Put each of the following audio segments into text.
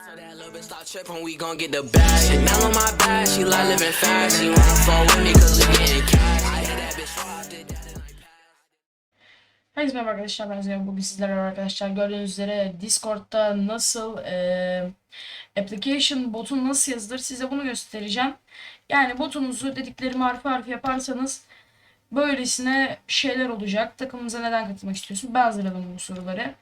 So that little bitch start tripping, we gon' get the bag. Chanel on my back, she like living fast. She wanna fall with me cause we getting cash. I hit that bitch raw, did Herkese merhaba arkadaşlar ben Zeynep. Bugün sizlerle arkadaşlar gördüğünüz üzere Discord'da nasıl eee, application botun nasıl yazılır size bunu göstereceğim. Yani botunuzu dediklerimi harfi harfi yaparsanız böylesine şeyler olacak. Takımımıza neden katılmak istiyorsun? Ben hazırladım bu soruları.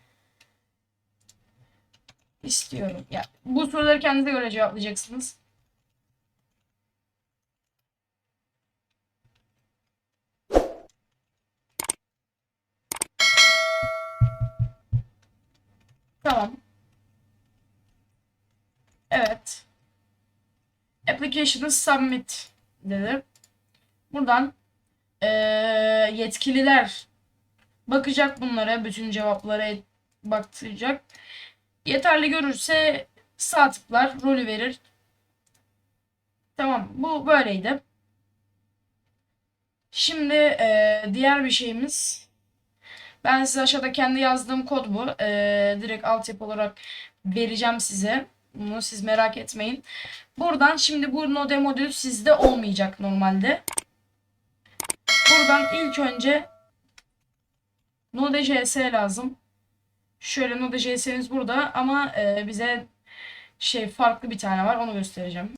İstiyorum. Ya bu soruları kendinize göre cevaplayacaksınız. Tamam. Evet. Application'ı submit dedi. Buradan eee, yetkililer bakacak bunlara, bütün cevaplara baktıracak. Yeterli görürse sağ tıklar, rolü verir. Tamam, bu böyleydi. Şimdi eee, diğer bir şeyimiz ben size aşağıda kendi yazdığım kod bu. Ee, direkt altyapı olarak vereceğim size. Bunu siz merak etmeyin. Buradan şimdi bu Node modülü sizde olmayacak normalde. Buradan ilk önce Node.js lazım. Şöyle Node.js'imiz burada ama e, bize şey farklı bir tane var. Onu göstereceğim.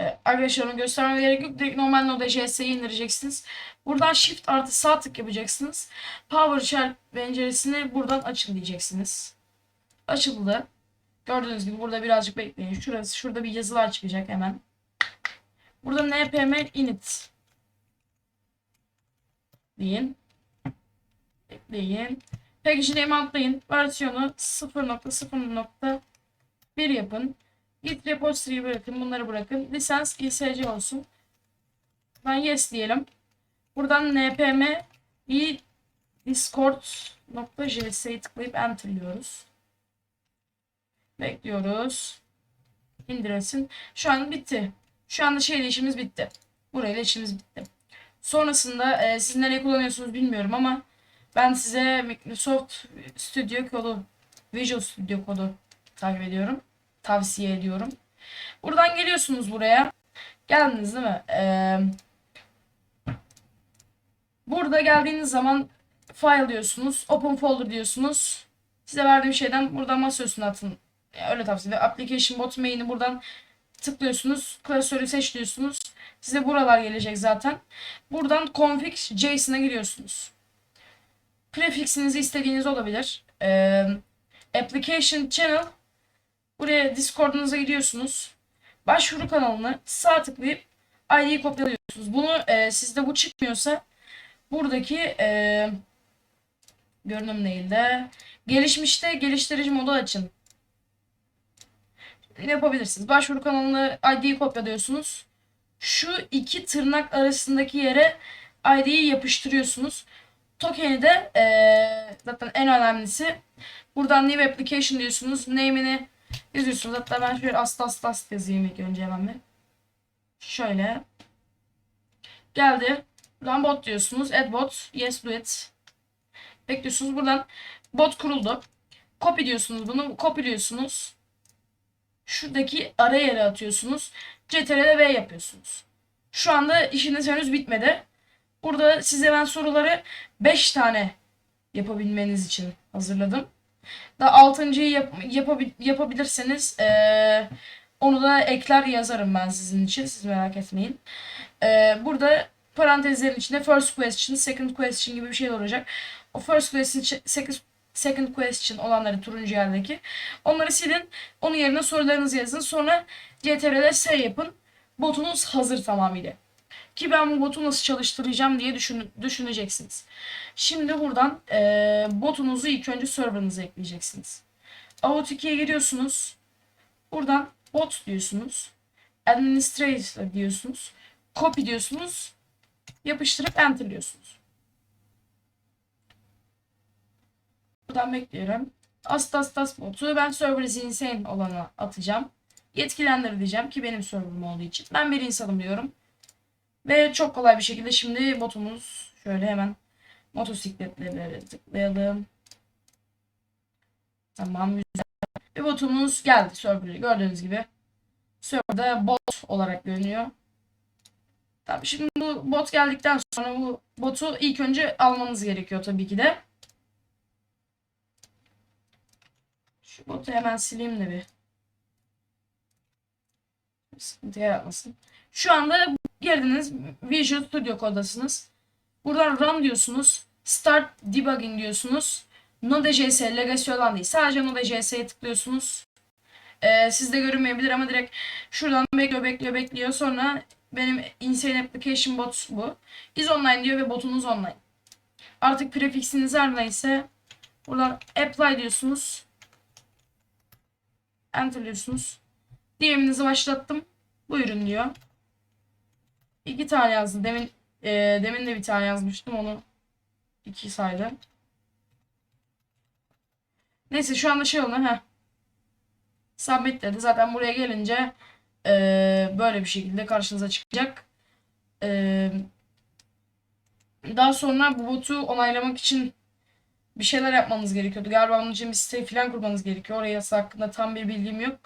E, arkadaşlar onu göstermeme gerek yok. Direkt normal Node.js'yi indireceksiniz. Buradan Shift artı sağ tık yapacaksınız. PowerShell penceresini buradan açın diyeceksiniz. Açıldı. Gördüğünüz gibi burada birazcık bekleyin. Şurası, şurada bir yazılar çıkacak hemen. Burada npm init deyin. Bekleyin. Package name atlayın. Versiyonu 0.0.1 yapın. Git repository'yi bırakın. Bunları bırakın. Lisans ISC olsun. Ben yes diyelim. Buradan npm i discord.js'yi tıklayıp enterliyoruz. Bekliyoruz. İndiresin. Şu an bitti. Şu anda şeyle işimiz bitti. Burayla işimiz bitti. Sonrasında e, siz nereye kullanıyorsunuz bilmiyorum ama ben size Microsoft Studio kodu, Visual Studio kodu takip ediyorum. Tavsiye ediyorum. Buradan geliyorsunuz buraya. Geldiniz değil mi? Eee Burada geldiğiniz zaman file diyorsunuz. Open folder diyorsunuz. Size verdiğim şeyden buradan masa üstüne atın. Yani öyle tavsiye ederim. Application bot main'i buradan tıklıyorsunuz. Klasörü seç diyorsunuz. Size buralar gelecek zaten. Buradan config JSON'a giriyorsunuz. Prefixinizi istediğiniz olabilir. Ee, application channel buraya Discord'unuza gidiyorsunuz. Başvuru kanalını sağ tıklayıp ID'yi kopyalıyorsunuz. Bunu e, sizde bu çıkmıyorsa buradaki e, görünüm değil de gelişmişte geliştirici modu açın. Yapabilirsiniz? Başvuru kanalını ID'yi kopyalıyorsunuz. Şu iki tırnak arasındaki yere ID'yi yapıştırıyorsunuz. Token'i de e, zaten en önemlisi buradan new application diyorsunuz. Name'ini yazıyorsunuz. Hatta ben şöyle ast ast ast yazayım ilk önce hemen bir. Şöyle. Geldi. Buradan bot diyorsunuz. Add bot. Yes do it. Bekliyorsunuz. Buradan bot kuruldu. Copy diyorsunuz bunu. Copy diyorsunuz. Şuradaki ara yere atıyorsunuz. CTRL V yapıyorsunuz. Şu anda işiniz henüz bitmedi. Burada size ben soruları 5 tane yapabilmeniz için hazırladım. Da 6.yı yap, yapabil, yapabilirseniz eee, onu da ekler yazarım ben sizin için. Siz merak etmeyin. Eee, burada parantezlerin içinde first question, second question gibi bir şey olacak. O first question, second, second question olanları turuncu yerdeki. Onları silin. Onun yerine sorularınızı yazın. Sonra CTRL S yapın. Botunuz hazır tamamıyla. Ki ben bu botu nasıl çalıştıracağım diye düşün, düşüneceksiniz. Şimdi buradan eee, botunuzu ilk önce server'ınıza ekleyeceksiniz. Auth2'ye giriyorsunuz. Buradan bot diyorsunuz. Administrator diyorsunuz. Copy diyorsunuz yapıştırıp enterliyorsunuz. Buradan bekliyorum. Astas tas botu ben server insane olana atacağım. Yetkilendir diyeceğim ki benim serverım olduğu için. Ben bir insanım diyorum. Ve çok kolay bir şekilde şimdi botumuz şöyle hemen motosikletleri tıklayalım. Tamam güzel. Ve botumuz geldi server'e. Gördüğünüz gibi. Server'da bot olarak görünüyor. Tamam şimdi bu bot geldikten sonra bu botu ilk önce almanız gerekiyor tabii ki de. Şu botu hemen sileyim de bir. Sıkıntı yaratmasın. Şu anda girdiniz Visual Studio kodasınız. Buradan Run diyorsunuz. Start Debugging diyorsunuz. Node.js Legacy olan değil. Sadece Node.js'ye tıklıyorsunuz. Ee, sizde görünmeyebilir ama direkt şuradan bekliyor bekliyor bekliyor. Sonra benim Insane Application Bot bu. Is online diyor ve botunuz online. Artık prefixiniz her neyse buradan apply diyorsunuz. Enter diyorsunuz. DM'inizi başlattım. Buyurun diyor. İki tane yazdı. Demin e, demin de bir tane yazmıştım onu. iki saydı. Neyse şu anda şey oldu. Heh. Submit dedi. Zaten buraya gelince e, böyle bir şekilde karşınıza çıkacak. E, daha sonra bu botu onaylamak için bir şeyler yapmanız gerekiyordu. Galiba onun için bir site falan kurmanız gerekiyor. Oraya hakkında tam bir bilgim yok.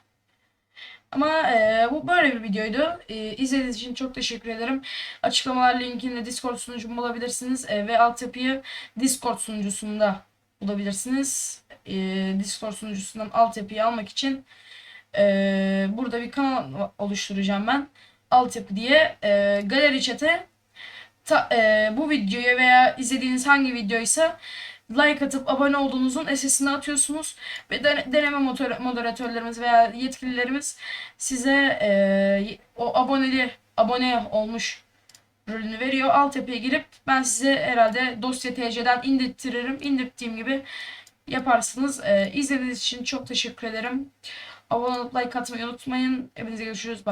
Ama e, bu böyle bir videoydu. E, izlediğiniz için çok teşekkür ederim. Açıklamalar linkinde Discord sunucumu bulabilirsiniz. E, ve altyapıyı Discord sunucusunda bulabilirsiniz. E, Discord sunucusundan altyapıyı almak için e, burada bir kanal oluşturacağım ben. Altyapı diye. E, galeri chat'e ta- e, bu videoya veya izlediğiniz hangi videoysa like atıp abone olduğunuzun SS'ini atıyorsunuz ve de- deneme moderatörlerimiz veya yetkililerimiz size e, o aboneli abone olmuş rolünü veriyor. Altyapıya girip ben size herhalde dosya TC'den indirtirim. İndirttiğim gibi yaparsınız. E, izlediğiniz için çok teşekkür ederim. Abone olup like atmayı unutmayın. Hepinize görüşürüz. Bye.